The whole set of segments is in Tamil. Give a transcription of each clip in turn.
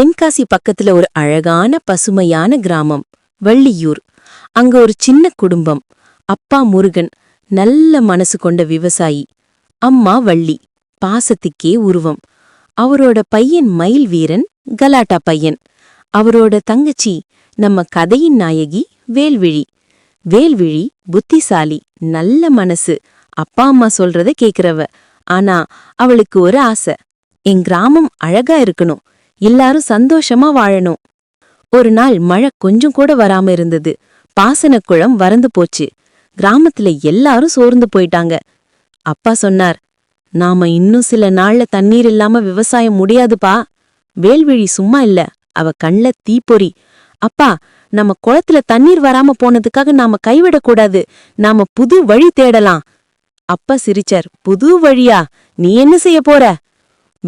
தென்காசி பக்கத்துல ஒரு அழகான பசுமையான கிராமம் வள்ளியூர். அங்க ஒரு சின்ன குடும்பம். அப்பா முருகன் நல்ல மனசு கொண்ட விவசாயி. அம்மா வள்ளி பாசத்துக்கே உருவம். அவரோட பையன் மயில் வீரன் கலாட்டா பையன். அவரோட தங்கச்சி நம்ம கதையின் நாயகி வேல்விழி. வேல்விழி புத்திசாலி நல்ல மனசு. அப்பா அம்மா சொல்றத கேக்குறவ. ஆனா அவளுக்கு ஒரு ஆசை. என் கிராமம் அழகா இருக்கணும். எல்லாரும் சந்தோஷமா வாழணும். ஒரு நாள் மழை கொஞ்சம் கூட வராம இருந்தது. பாசனக்குளம் வறந்து போச்சு. கிராமத்துல எல்லாரும் சோர்ந்து போயிட்டாங்க. அப்பா சொன்னார் நாம இன்னும் சில நாள்ல தண்ணீர் இல்லாம விவசாயம் முடியாதுப்பா. வேல்விழி சும்மா இல்ல. அவ கண்ல தீப்பொறி. அப்பா நம்ம குளத்துல தண்ணீர் வராம போனதுக்காக நாம கைவிடக்கூடாது நாம புது வழி தேடலாம். அப்பா சிரிச்சார் புது வழியா? நீ என்ன செய்ய போற?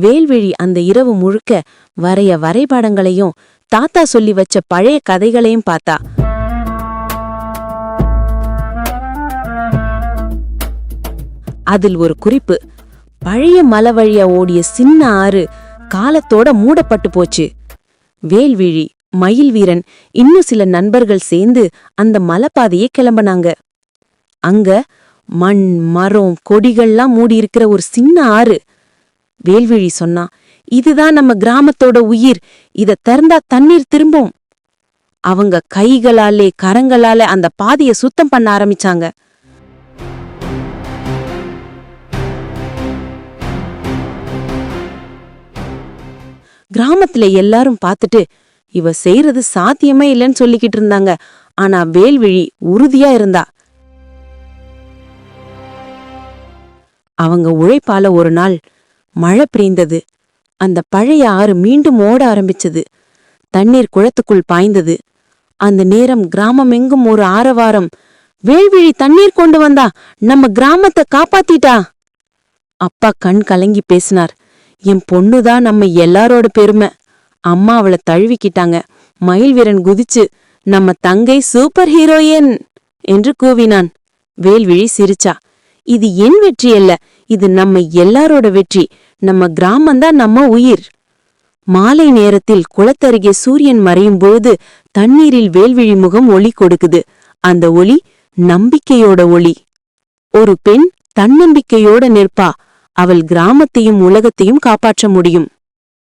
வேல்விழி அந்த இரவு முழுக்க வரைய வரைபடங்களையும் தாத்தா சொல்லி வச்ச பழைய கதைகளையும் பார்த்தா. அதில் ஒரு குறிப்பு பழைய மலை வழியா ஓடிய சின்ன ஆறு காலத்தோட மூடப்பட்டு போச்சு. வேல்விழி மயில் வீரன் இன்னும் சில நண்பர்கள் சேர்ந்து அந்த மலைப்பாதையை கிளம்புனாங்க. அங்க மண் மரம் கொடிகள்லாம் மூடி இருக்கிற ஒரு சின்ன ஆறு வேல்விழி சொன்னா இதுதான் நம்ம கிராமத்தோட உயிர் இத திறந்தா தண்ணீர் திரும்பும். அவங்க கைகளாலே கரங்களால அந்த பாதைய சுத்தம் பண்ண ஆரம்பிச்சாங்க. கிராமத்துல எல்லாரும் பார்த்துட்டு இவ செய்யறது சாத்தியமே இல்லைன்னு சொல்லிக்கிட்டு இருந்தாங்க. ஆனா வேல்விழி உறுதியா இருந்தா. அவங்க உழைப்பால ஒரு நாள் மழை பிரிந்தது அந்த பழைய ஆறு மீண்டும் ஓட ஆரம்பிச்சது. தண்ணீர் குளத்துக்குள் பாய்ந்தது. அந்த நேரம் கிராமமெங்கும் ஒரு ஆரவாரம். வேல்விழி தண்ணீர் கொண்டு வந்தா நம்ம கிராமத்தை காப்பாத்திட்டா? அப்பா கண் கலங்கி பேசினார். என் பொண்ணுதான் நம்ம எல்லாரோட பெருமை. அம்மா அவளை தழுவிக்கிட்டாங்க. மயில் வீரன் குதிச்சு நம்ம தங்கை சூப்பர் ஹீரோயின் என்று கூவினான். வேல்விழி சிரிச்சா. இது என் வெற்றி அல்ல. இது நம்ம எல்லாரோட வெற்றி. நம்ம கிராமம்தான் நம்ம உயிர். மாலை நேரத்தில் குளத்தருகே சூரியன் மறையும் பொழுது தண்ணீரில் வேல்விழி முகம் ஒளி கொடுக்குது. அந்த ஒளி நம்பிக்கையோட ஒளி. ஒரு பெண் தன்னம்பிக்கையோட நிற்பா. அவள் கிராமத்தையும் உலகத்தையும் காப்பாற்ற முடியும்.